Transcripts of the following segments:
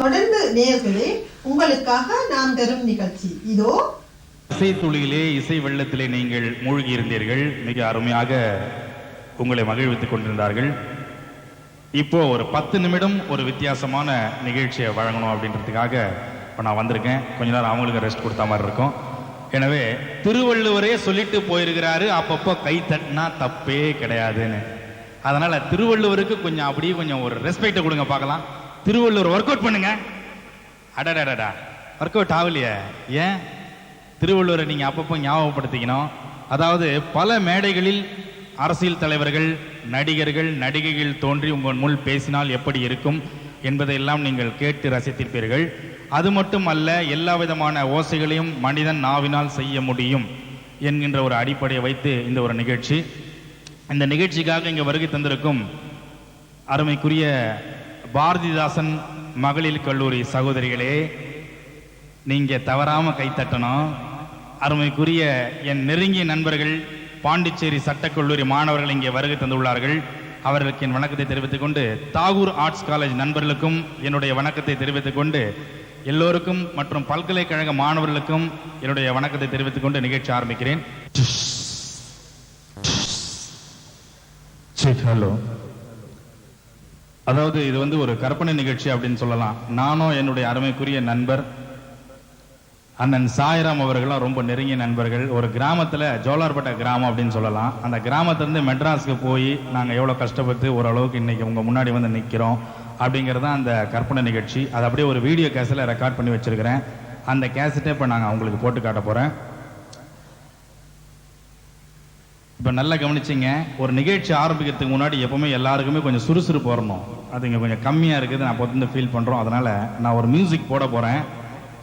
தொடர்ந்து நேர்களே உங்களுக்காக நாம் தரும் நிகழ்ச்சி. இதோ. இசை துளியிலே இசை வெள்ளத்திலே நீங்கள் மூழ்கி இருந்தீர்கள் மிக அருமையாக உங்களை மகிழ்வித்துக் கொண்டிருந்தார்கள். இப்போ ஒரு பத்து நிமிடம் ஒரு வித்தியாசமான நிகழ்ச்சியை வழங்கணும் அப்படின்றதுக்காக இப்போ நான் வந்திருக்கேன். கொஞ்ச நேரம் அவங்களுக்கு ரெஸ்ட் கொடுத்த மாதிரி இருக்கும். எனவே திருவள்ளுவரே சொல்லிட்டு போயிருக்கிறாரு. அப்பப்போ கை தட்டினா தப்பே கிடையாதுன்னு. அதனால திருவள்ளுவருக்கு கொஞ்சம் அப்படியே கொஞ்சம் ஒரு ரெஸ்பெக்ட் கொடுங்க பார்க்கலாம். திருவள்ளுவர் ஒர்க் அவுட் பண்ணுங்க. அடடடடா. ஒர்க் அவுட் ஆகலையே. ஏன்? திருவள்ளுவரை நீங்க அப்பப்போ ஞாபகப்படுத்திக்கணும். அதாவது பல மேடைகளில் அரசியல் தலைவர்கள் நடிகர்கள் நடிகைகள் தோன்றி உங்கள் முள் பேசினால் எப்படி இருக்கும் என்பதையெல்லாம் நீங்கள் கேட்டு ரசித்திருப்பீர்கள். அது மட்டும் அல்ல எல்லா விதமான ஓசைகளையும் மனிதன் நாவினால் செய்ய முடியும் என்கின்ற ஒரு அடிப்படையை வைத்து இந்த ஒரு நிகழ்ச்சி. இந்த நிகழ்ச்சிக்காக இங்கே வருகை தந்திருக்கும் அருமைக்குரிய பாரதிதாசன் மகளிர் கல்லூரி சகோதரிகளே நீங்க தவறாம கைத்தட்டணும் அருமைக்குரிய என் நெருங்கிய நண்பர்கள் பாண்டிச்சேரி சட்டக்கல்லூரி மாணவர்கள் இங்கே வருகை தந்துள்ளார்கள். அவர்களுக்கு என் வணக்கத்தை தெரிவித்துக் கொண்டு தாகூர் ஆர்ட்ஸ் காலேஜ் நண்பர்களுக்கும் என்னுடைய வணக்கத்தை தெரிவித்துக் கொண்டு எல்லோருக்கும் மற்றும் பல்கலைக்கழக மாணவர்களுக்கும் என்னுடைய வணக்கத்தை தெரிவித்துக் கொண்டு நிகழ்ச்சி ஆரம்பிக்கிறேன். ஹலோ. அதாவது இது வந்து ஒரு கற்பனை நிகழ்ச்சி அப்படின்னு சொல்லலாம். நானும் என்னுடைய அருமைக்குரிய நண்பர் அண்ணன் சாய்ராம் அவர்களும் ரொம்ப நெருங்கிய நண்பர்கள். ஒரு கிராமத்தில் ஜோலார்பட்ட கிராமம் அப்படின்னு சொல்லலாம். அந்த கிராமத்திலிருந்து மெட்ராஸ்க்கு போய் நாங்கள் எவ்வளோ கஷ்டப்பட்டு ஓரளவுக்கு இன்றைக்கி உங்கள் முன்னாடி வந்து நிற்கிறோம் அப்படிங்கிறது தான் அந்த கற்பனை நிகழ்ச்சி. அதை அப்படியே ஒரு வீடியோ கேஸில் ரெக்கார்ட் பண்ணி வச்சுருக்கிறேன். அந்த கேசட்டை இப்போ நாங்கள் அவங்களுக்கு போட்டு காட்ட போகிறேன் இப்போ நல்லா கவனிச்சிங்க ஒரு நிகழ்ச்சி ஆரம்பிக்கிறதுக்கு முன்னாடி எப்போவுமே எல்லாருக்குமே கொஞ்சம் சுறுசுறுப்பு வரணும் அது இங்கே கொஞ்சம் கம்மியாக இருக்குது நான் பொறுத்து ஃபீல் பண்ணுறோம் அதனால் நான் ஒரு மியூசிக் போட போகிறேன்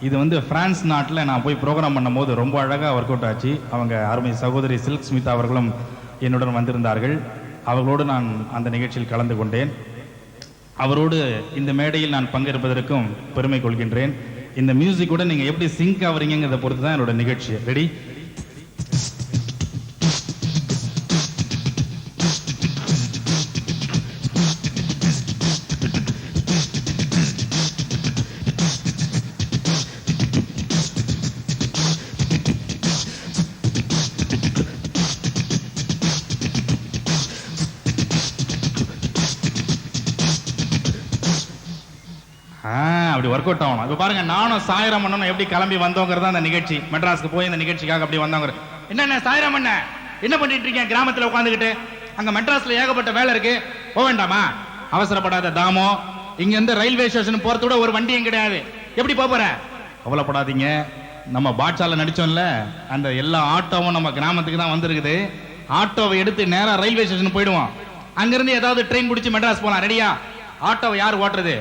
இது வந்து ஃப்ரான்ஸ் நாட்டில் நான் போய் ப்ரோக்ராம் பண்ணும்போது ரொம்ப அழகாக ஒர்க் அவுட் ஆச்சு. அவங்க அருமை சகோதரி சில்க் ஸ்மிதா அவர்களும் என்னுடன் வந்திருந்தார்கள். அவர்களோடு நான் அந்த நிகழ்ச்சியில் கலந்து கொண்டேன். அவரோடு இந்த மேடையில் நான் பங்கேற்பதற்கும் பெருமை கொள்கின்றேன். இந்த மியூசிக்கோட நீங்கள் எப்படி சிங்க் ஆகிறீங்கிறத பொறுத்து தான் என்னோட நிகழ்ச்சி. ரெடி அப்படி ஒர்க் அவுட் ஆகணும். இப்போ பாருங்க நானும் சாயிரம் அண்ணனும் எப்படி கிளம்பி வந்தோங்கிறது அந்த நிகழ்ச்சி. மெட்ராஸ்க்கு போய் இந்த நிகழ்ச்சிக்காக அப்படி வந்தவங்க என்னண்ணே சாயிரம் அண்ணன் என்ன பண்ணிட்டு இருக்கீங்க? கிராமத்தில் உட்காந்துக்கிட்டு. அங்கே மெட்ராஸில் ஏகப்பட்ட வேலை இருக்கு. போக வேண்டாமா? அவசரப்படாத தாமோ இங்கேருந்து ரயில்வே ஸ்டேஷன் போறது கூட ஒரு வண்டியும் கிடையாது. எப்படி போக கவலைப்படாதீங்க. நம்ம பாட்ஷால நடிச்சோம்ல அந்த எல்லா ஆட்டோவும் நம்ம கிராமத்துக்கு தான் வந்திருக்குது. ஆட்டோவை எடுத்து நேராக ரயில்வே ஸ்டேஷன் போயிடுவோம். அங்கிருந்து ஏதாவது ட்ரெயின் பிடிச்சி மெட்ராஸ் போகலாம் ரெடியா ஆட்டோவை யார் ஓட்டுறது?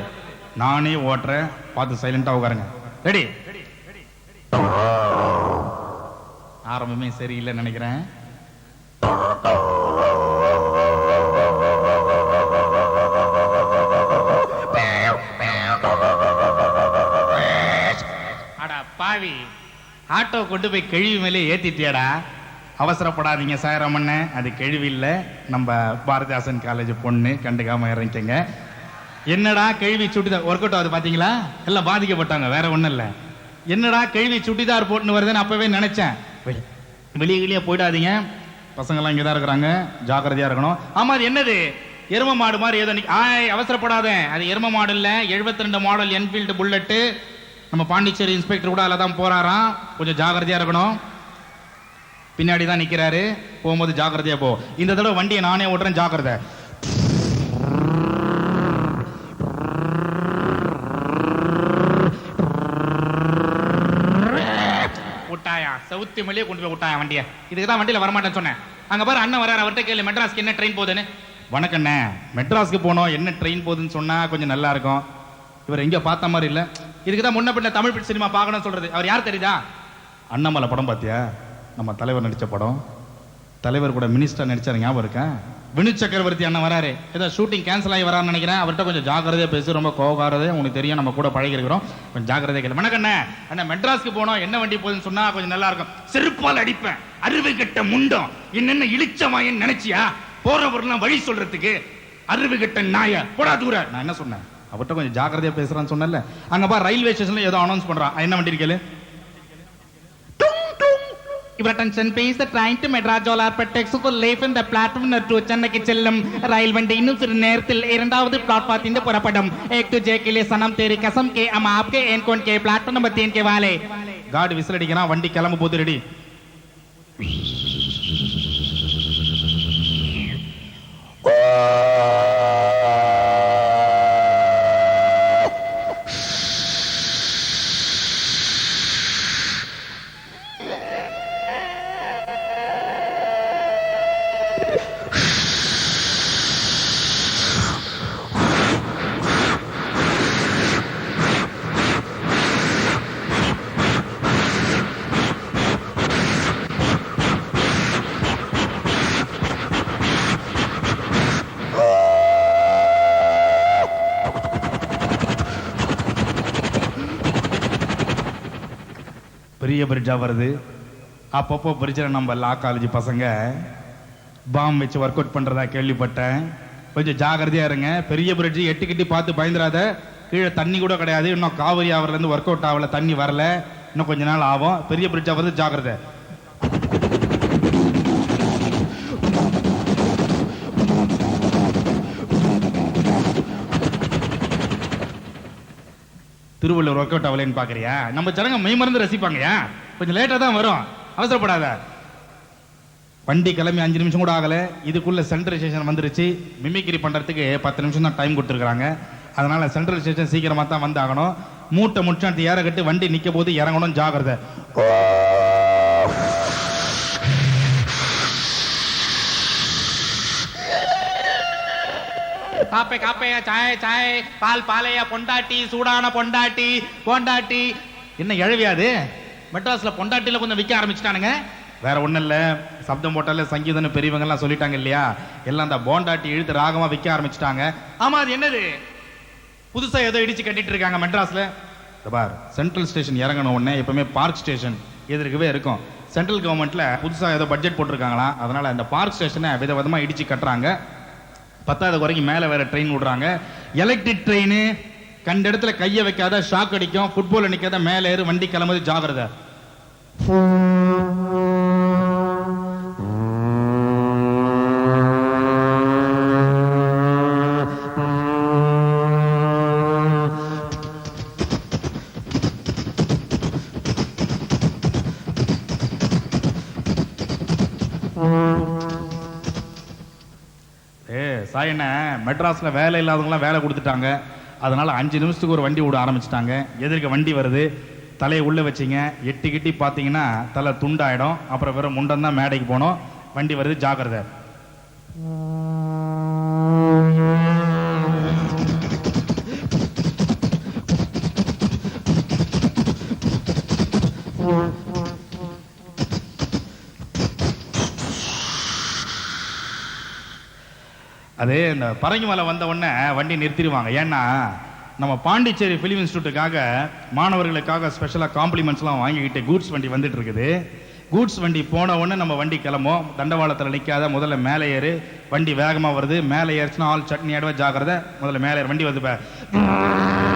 நானே ஓட்டுறேன். பார்த்து சைலண்டாக உட்காருங்க. ரெடி ஆரம்பமே சரியில்லைன்னு நினைக்கிறேன். அடா பாவி. ஆட்டோ கொண்டு போய் கழிவு மேலே ஏத்திட்டியாடா. அவசரப்படாதீங்க சாயராமண்ண அது கழிவு இல்லை நம்ம பாரதிதாசன் காலேஜ் பொண்ணு கண்டுக்காம இறங்கிக்கங்க. என்னடா கேள்வி சுட்டிதார் ஒர்க் அவுட் ஆகுது பாத்தீங்களா? எல்லாம் பாதிக்கப்பட்டாங்க வேற ஒண்ணும் இல்ல. என்னடா கேள்வி சுட்டிதார் போட்டுன்னு வருதுன்னு அப்பவே நினைச்சேன். வெளியே வெளியே போயிடாதீங்க. பசங்க எல்லாம் இங்கதான் இருக்கிறாங்க ஜாக்கிரதையா இருக்கணும். ஆமா அது என்னது? எரும மாடு மாதிரி ஏதோ ஆய் அவசரப்படாத. அது எரும மாடு இல்ல 72 ரெண்டு மாடல் என்ஃபீல்டு புல்லட்டு நம்ம பாண்டிச்சேரி இன்ஸ்பெக்டர் கூட அதில் தான் போறாராம். கொஞ்சம் ஜாக்கிரதையா இருக்கணும். பின்னாடி தான் நிற்கிறாரு போகும்போது ஜாக்கிரதையா போ. இந்த தடவை வண்டியை நானே ஓட்டுறேன் ஜாக்கிரதை. சவுத்தி மொழியே கொண்டு போய் விட்டான் வண்டியை. இதுக்கு தான் வண்டியில் வரமாட்டேன்னு சொன்னேன். அங்கே பாரு அண்ணன் வராரு அவர்கிட்ட கேள்வி மெட்ராஸ்க்கு என்ன ட்ரெயின் போகுதுன்னு. வணக்கண்ணே மெட்ராஸ்க்கு போனோம். என்ன ட்ரெயின் போகுதுன்னு சொன்னால் கொஞ்சம் நல்லா இருக்கும். இவர் எங்கேயோ பார்த்த மாதிரி இல்லை. இதுக்கு தான் முன்ன பின்ன தமிழ் சினிமா பார்க்கணும்னு சொல்கிறது அவர் யார் தெரியுதா? அண்ணாமலை படம் பார்த்தியா? நம்ம தலைவர் நடித்த படம். தலைவர் கூட மினிஸ்டர் நடித்தார் ஞாபகம் இருக்கேன் வினு சக்கரவர்த்தி அண்ணன் வராரு. ஏதோ ஷூட்டிங் கேன்சல் ஆகி வரான்னு நினைக்கிறேன். அவர்கிட்ட கொஞ்சம் ஜாக்கிரதையாக பேசி. ரொம்ப கோவக்காரதே உங்களுக்கு தெரியும் நம்ம கூட பழகிருக்கிறோம் கொஞ்சம் ஜாக்கிரதையாக கேளு. வணக்கண்ணே அண்ணன் மெட்ராஸ்க்கு போனோம். என்ன வண்டி போகுதுன்னு சொன்னால் கொஞ்சம் நல்லா இருக்கும். செருப்பால் அடிப்பேன். அறுவை கட்ட முண்டம். என்னென்ன இழிச்சமாயன்னு நினைச்சியா? போறவரெல்லாம் வழி சொல்றதுக்கு அருவு கட்ட நாய. போடா தூர. நான் என்ன சொன்னேன்? அவர்கிட்ட கொஞ்சம் ஜாக்கிரதையா பேசுறான்னு சொன்னல அங்கே பா ரயில்வே ஸ்டேஷன்ல ஏதோ அனௌன்ஸ் பண்ணுறான் என்ன வண்டி இருக்கேன் Your attention please, the train to Madras Jolarpet Texuku Life in the platform to Chennaiக்கு செல்லும் ரயில் வண்டி இன்னும் சிறு நேரத்தில் இரண்டாவது பிளாட்பார்த்தின் புறப்படும் एक तो जे के लिए सनम तेरी कसम के हम आपके एन कौन के प्लेटफॉर्म नंबर तीन के वाले கார்டு விசில் அடிக்கிறான் வண்டி கிளம்ப போது ரெடி பெரிய பிரிட்ஜாக வருது. அப்பப்போ பிரிட்ஜில் நம்ம லா காலேஜ் பசங்க பாம் வச்சு ஒர்க் அவுட் பண்ணுறதா கேள்விப்பட்டேன். கொஞ்சம் ஜாகிரதையாக இருங்க. பெரிய பிரிட்ஜ் எட்டு கிட்டி பார்த்து பயந்துராத. கீழே தண்ணி கூட கிடையாது. இன்னும் காவிரி ஆவரில் இருந்து ஒர்க் அவுட் ஆகல. தண்ணி வரல. இன்னும் கொஞ்ச நாள் ஆகும். பெரிய பிரிட்ஜாக வருது ஜாகிரதை. திருவள்ளுவர் ஒர்க் அவுட் ஆகலைன்னு பார்க்குறியா நம்ம ஜனங்க மெய் மருந்து ரசிப்பாங்கயா கொஞ்சம் லேட்டாக தான் வரும். அவசரப்படாத. வண்டி கிளம்பி அஞ்சு நிமிஷம் கூட ஆகலை. இதுக்குள்ள சென்ட்ரல் ஸ்டேஷன் வந்துருச்சு. மிமிக்ரி பண்றதுக்கு பத்து நிமிஷம் தான் டைம் கொடுத்துருக்காங்க அதனால சென்ட்ரல் ஸ்டேஷன் சீக்கிரமா தான் வந்தாகணும் மூட்டை முச்சாட்டு ஏற கட்டு வண்டி நிக்க போது இறங்கணும் ஜாகிரதை காப்பே காப்பே சாய் சாய். பால் பாலையா பொண்டாட்டி சூடான பொண்டாட்டி பொண்டாட்டி. என்ன இழவியாது மெட்ராஸ்ல பொண்டாட்டில கொஞ்சம் விற்க ஆரம்பிச்சிட்டானுங்க. வேற ஒண்ணும் இல்ல. சப்தம் போட்டாலே சங்கீதம்னு பெரியவங்க எல்லாம் சொல்லிட்டாங்க இல்லையா? எல்லாம் அந்த போண்டாட்டி இழுத்து ராகமா விற்க ஆரம்பிச்சிட்டாங்க. ஆமா அது என்னது? புதுசா ஏதோ இடிச்சு கட்டிட்டு இருக்காங்க மெட்ராஸ்ல. பார் சென்ட்ரல் ஸ்டேஷன் இறங்கணும் உடனே எப்பவுமே பார்க் ஸ்டேஷன் எதிர்க்கவே இருக்கும். சென்ட்ரல் கவர்மெண்ட்ல புதுசா ஏதோ பட்ஜெட் போட்டிருக்காங்களாம். அதனால அந்த பார்க் ஸ்டேஷனை விதவிதமா இடிச்சு கட்டுறாங்க. பத்தாவது வரைக்கும் மேலே வேற ட்ரெயின் விடுறாங்க. எலக்ட்ரிக் ட்ரெயின் கண்ட இடத்துல கையை வைக்காத ஷாக் அடிக்கும் ஃபுட்பால் நிக்காத மேலே ஏறு வண்டி கிளம்புது ஜாகிரதை. ஏ மெட்ராஸில் வேலை இல்லாதவங்களாம் வேலை கொடுத்துட்டாங்க. அதனால் அஞ்சு நிமிஷத்துக்கு ஒரு வண்டி விட ஆரம்பிச்சிட்டாங்க. எதிர்க்க வண்டி வருது. தலையை உள்ளே வச்சிங்க. எட்டி கிட்டி பார்த்தீங்கன்னா தலை துண்டாயிடும். அப்புறம் வெறும் முண்டம் தான் மேடைக்கு போகணும் வண்டி வருது. ஜாக்கிரதை. அதே இந்த பரங்கி மலை வந்த உடனே வண்டி நிறுத்திடுவாங்க. ஏன்னா நம்ம பாண்டிச்சேரி ஃபிலிம் இன்ஸ்டியூட்டுக்காக மாணவர்களுக்காக ஸ்பெஷலாக காம்ப்ளிமெண்ட்ஸ்லாம் வாங்கிக்கிட்டு கூட்ஸ் வண்டி வந்துட்டு இருக்குது. கூட்ஸ் வண்டி போன உடனே நம்ம வண்டி கிளம்போம் தண்டவாளத்தில் நிற்காத முதல்ல மேலே ஏறு வண்டி வேகமாக வருது. மேலே ஏறுச்சுன்னா ஆள் சட்னி ஆடுவா ஜாக்கிரதை முதல்ல மேலே ஏறு வண்டி வருது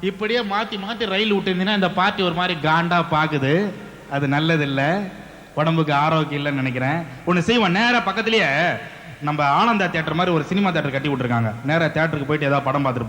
இப்படியே மாத்தி மாத்தி ரயில் விட்டுருந்தீங்கன்னா இந்த பார்ட்டி ஒரு மாதிரி காண்டா பாக்குது. அது நல்லதில்லை. உடம்புக்கு ஆரோக்கியம் இல்லைன்னு நினைக்கிறேன். ஒன்று செய்வோம். நேராக பக்கத்துலேயே நம்ம ஆனந்தா தியேட்டர் மாதிரி ஒரு சினிமா தியேட்டர் கட்டி விட்டுருக்காங்க. நேரா தியேட்டருக்கு போயிட்டு ஏதாவது படம் பார்த்துருப்போம்